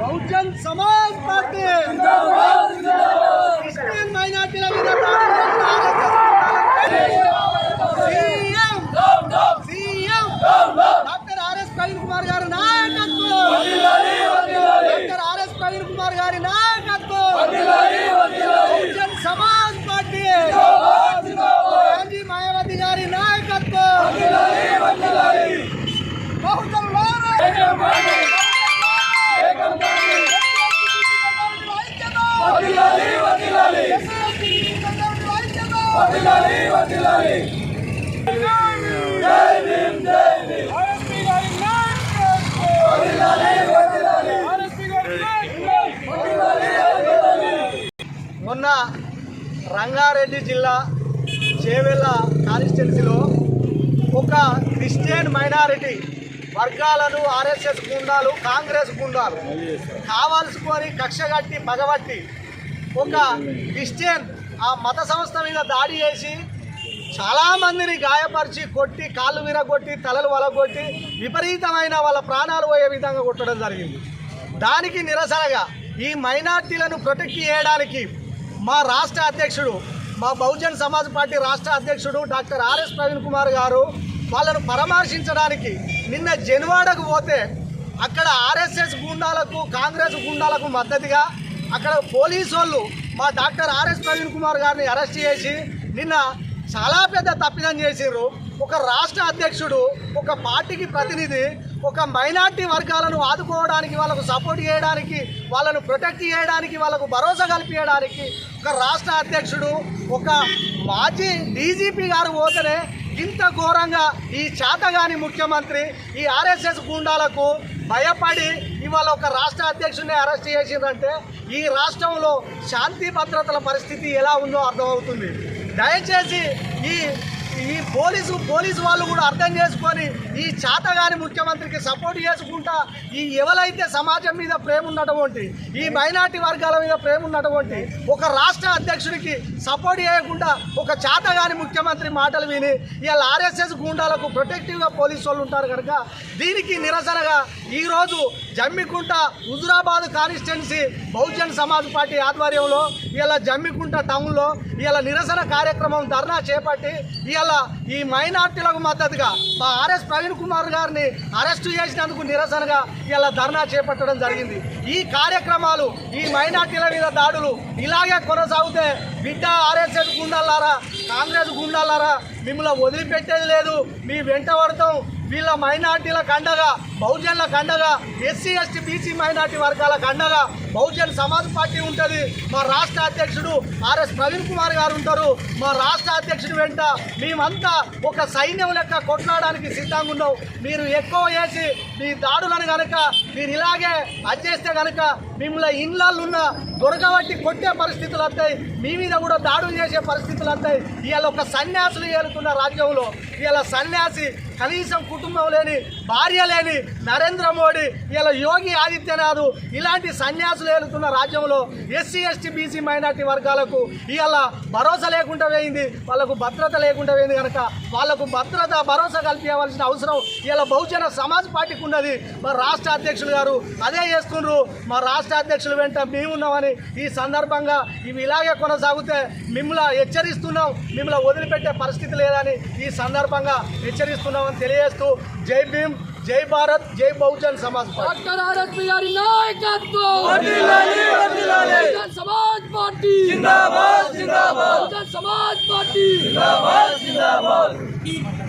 Bahujan Samaj party మొన్న రంగారెడ్డి జిల్లా చేవెళ్ళ కాన్స్టిట్యున్సీలో ఒక క్రిస్టియన్ మైనారిటీ వర్గాలను ఆర్ఎస్ఎస్ గుండాలు కాంగ్రెస్ గుండాలు కావాల్సుకొని కక్ష కట్టి పగబట్టి ఒక క్రిస్టియన్ ఆ మత సంస్థ మీద దాడి చేసి చాలామందిని గాయపరిచి కొట్టి కాళ్ళు విరగొట్టి తలలు వలగొట్టి విపరీతమైన వాళ్ళ ప్రాణాలు పోయే విధంగా కొట్టడం జరిగింది. దానికి నిరసనగా ఈ మైనార్టీలను ప్రొటెక్ట్ చేయడానికి మా రాష్ట్ర అధ్యక్షుడు మా బహుజన్ సమాజ్ పార్టీ రాష్ట్ర అధ్యక్షుడు డాక్టర్ ఆర్ఎస్ ప్రవీణ్ కుమార్ గారు వాళ్ళను పరామర్శించడానికి నిన్న జనువాడకు పోతే అక్కడ ఆర్ఎస్ఎస్ గుండాలకు కాంగ్రెస్ గుండాలకు మద్దతుగా అక్కడ పోలీసు వాళ్ళు మా డాక్టర్ ఆర్ఎస్ ప్రవీణ్ కుమార్ గారిని అరెస్ట్ చేసి నిన్న చాలా పెద్ద తప్పిదం చేసిర్రు ఒక రాష్ట్ర అధ్యక్షుడు ఒక పార్టీకి ప్రతినిధి ఒక మైనార్టీ వర్గాలను ఆదుకోవడానికి వాళ్ళకు సపోర్ట్ చేయడానికి వాళ్ళను ప్రొటెక్ట్ చేయడానికి వాళ్ళకు భరోసా కల్పించడానికి ఒక రాష్ట్ర అధ్యక్షుడు ఒక మాజీ డీజీపీ గారు పోతేనే ఇంత ఘోరంగా ఈ చేతగాని ముఖ్యమంత్రి ఈ ఆర్ఎస్ఎస్ గుండాలకు భయపడి ఇవాళ ఒక రాష్ట్ర అధ్యక్షుడిని అరెస్ట్ చేసిందంటే ఈ రాష్ట్రంలో శాంతి భద్రతల పరిస్థితి ఎలా ఉందో అర్థమవుతుంది. దయచేసి ఈ ఈ పోలీసు పోలీసు వాళ్ళు కూడా అర్థం చేసుకొని ఈ చాతగాని ముఖ్యమంత్రికి సపోర్ట్ చేసుకుంటా ఈ ఎవరైతే సమాజం మీద ప్రేమ ఉన్నటువంటి ఈ మైనార్టీ వర్గాల మీద ప్రేమ ఉన్నటువంటి ఒక రాష్ట్ర అధ్యక్షుడికి సపోర్ట్ చేయకుండా ఒక చాతగాని ముఖ్యమంత్రి మాటలు విని ఇలా ఆర్ఎస్ఎస్ గుండాలకు ప్రొటెక్టివ్గా పోలీసు వాళ్ళు ఉంటారు కనుక దీనికి నిరసనగా ఈరోజు జమ్మికుంట హుజురాబాద్ కాన్స్టిట్యున్సీ బహుజన్ సమాజ్ పార్టీ ఆధ్వర్యంలో ఇలా జమ్మికుంట టౌన్లో ఇలా నిరసన కార్యక్రమం ధర్నా చేపట్టి ఇలా ఈ మైనార్టీలకు మద్దతుగా మా ఆర్ఎస్ ప్రవీణ్ కుమార్ గారిని అరెస్టు చేసినందుకు నిరసనగా ఇలా ధర్నా చేపట్టడం జరిగింది. ఈ కార్యక్రమాలు ఈ మైనార్టీల మీద దాడులు ఇలాగే కొనసాగితే బిడ్డ ఆర్ఎస్ఎస్ గుండాలారా కాంగ్రెస్ గుండాలారా మిమ్మల్ని వదిలిపెట్టేది లేదు మీ వెంట పడతాం వీళ్ళ మైనార్టీల కండగా బహుజన్ల కండగా ఎస్సీ ఎస్టీ బీసీ మైనార్టీ వర్గాల కండగా బహుజన్ సమాజ్ పార్టీ ఉంటుంది. మా రాష్ట్ర అధ్యక్షుడు ఆర్ఎస్ ప్రవీణ్ కుమార్ గారు ఉంటారు. మా రాష్ట్ర అధ్యక్షుడు వెంట మేమంతా ఒక సైన్యం లెక్క కొట్లాడడానికి సిద్ధంగా ఉన్నాం. మీరు ఎక్కువ చేసి మీ దాడులను కనుక మీరు ఇలాగే అచ్చేస్తే కనుక మిమ్మల్ని ఇళ్ళల్లో ఉన్న దొరకబట్టి కొట్టే పరిస్థితులు వస్తాయి మీ మీద కూడా దాడులు చేసే పరిస్థితులు వస్తాయి ఇవాళ ఒక సన్యాసులు ఏలుతున్న రాజ్యంలో ఇవాళ సన్యాసి కనీసం కుటుంబం లేని భార్య లేని నరేంద్ర మోడీ ఇలా యోగి ఆదిత్యనాథ్ ఇలాంటి సన్యాసులు ఏలుతున్న రాజ్యంలో ఎస్సీ ఎస్టీ బీసీ మైనార్టీ వర్గాలకు ఇలా భరోసా లేకుండా పోయింది. వాళ్ళకు భద్రత లేకుండా పోయింది కనుక వాళ్ళకు భద్రత భరోసా కల్పించవలసిన అవసరం ఇలా బహుజన సమాజ్ పార్టీకి ఉన్నది. మా రాష్ట్ర అధ్యక్షులు గారు అదే చేస్తున్నారు మా రాష్ట్ర అధ్యక్షులు వెంట మేమున్నామని ఈ సందర్భంగా ఇవి ఇలాగే కొనసాగితే మిమ్మల్ని హెచ్చరిస్తున్నాం. మిమ్మల్ని వదిలిపెట్టే పరిస్థితి లేదని ఈ సందర్భంగా హెచ్చరిస్తున్నామని తెలియజేస్తూ జై భీమ్. జై భారత్ జై Bahujan Samaj Party doctor RSP garu నాయకత్వం బహుజన్ సమాజ్ పార్టీ బహుజన్ సమాజ్ పార్టీ